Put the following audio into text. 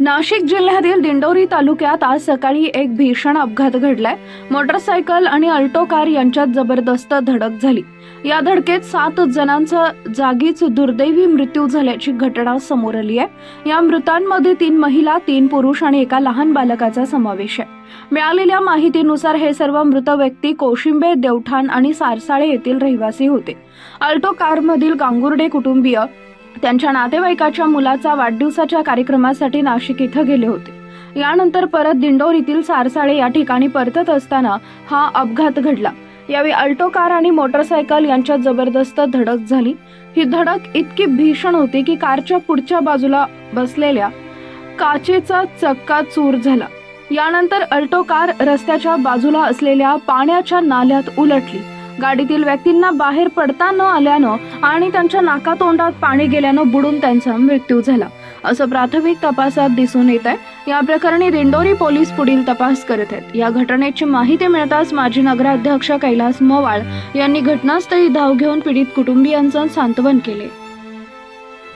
नाशिक जिल्ह्यातील दिंडोरी तालुक्यात आज सकाळी एक भीषण अपघात घडलाय. मोटरसायकल आणि अल्टो कार यांच्यात जबरदस्त धडक झाली. या धडकेत सात जणांचा जागीच दुर्दैवी मृत्यू झाल्याची घटना समोर आली आहे. या मृतांमध्ये तीन महिला तीन पुरुष आणि एका लहान बालकाचा समावेश आहे. मिळालेल्या माहितीनुसार हे सर्व मृत व्यक्ती कोशिंबे देवठाण आणि सारसाळे येथील रहिवासी होते. अल्टो कारमधील गांगुर्डे कुटुंबीय त्यांच्या नातेवाईकाच्या मुलाचा वाढदिवसाच्या कार्यक्रमासाठी नाशिक इथं गेले होते. यानंतर परत दिंडोरीतील सारसाळे या ठिकाणी परतत असताना हा अपघात घडला. यावेळी अल्टो कार आणि मोटरसायकल यांच्यात जबरदस्त धडक झाली. ही धडक इतकी भीषण होती की कारच्या पुढच्या बाजूला बसलेल्या काचेचा चक्का चूर झाला. यानंतर अल्टो कार रस्त्याच्या बाजूला असलेल्या पाण्याच्या नाल्यात उलटली. गाडीतील व्यक्तींना बाहेर पडता न आल्यानं आणि त्यांच्या नाकातोंडात पाणी गेल्यानं बुडून त्यांचा मृत्यू झाला. असं प्राथमिक तपासात दिसून येत आहे. या प्रकरणी दिंडोरी पोलीस पुढील तपास करत आहेत. या घटनेची माहिती मिळताच माजी नगराध्यक्ष कैलास मवाळ यांनी घटनास्थळी धाव घेऊन पीडित कुटुंबियांचं सांत्वन केले.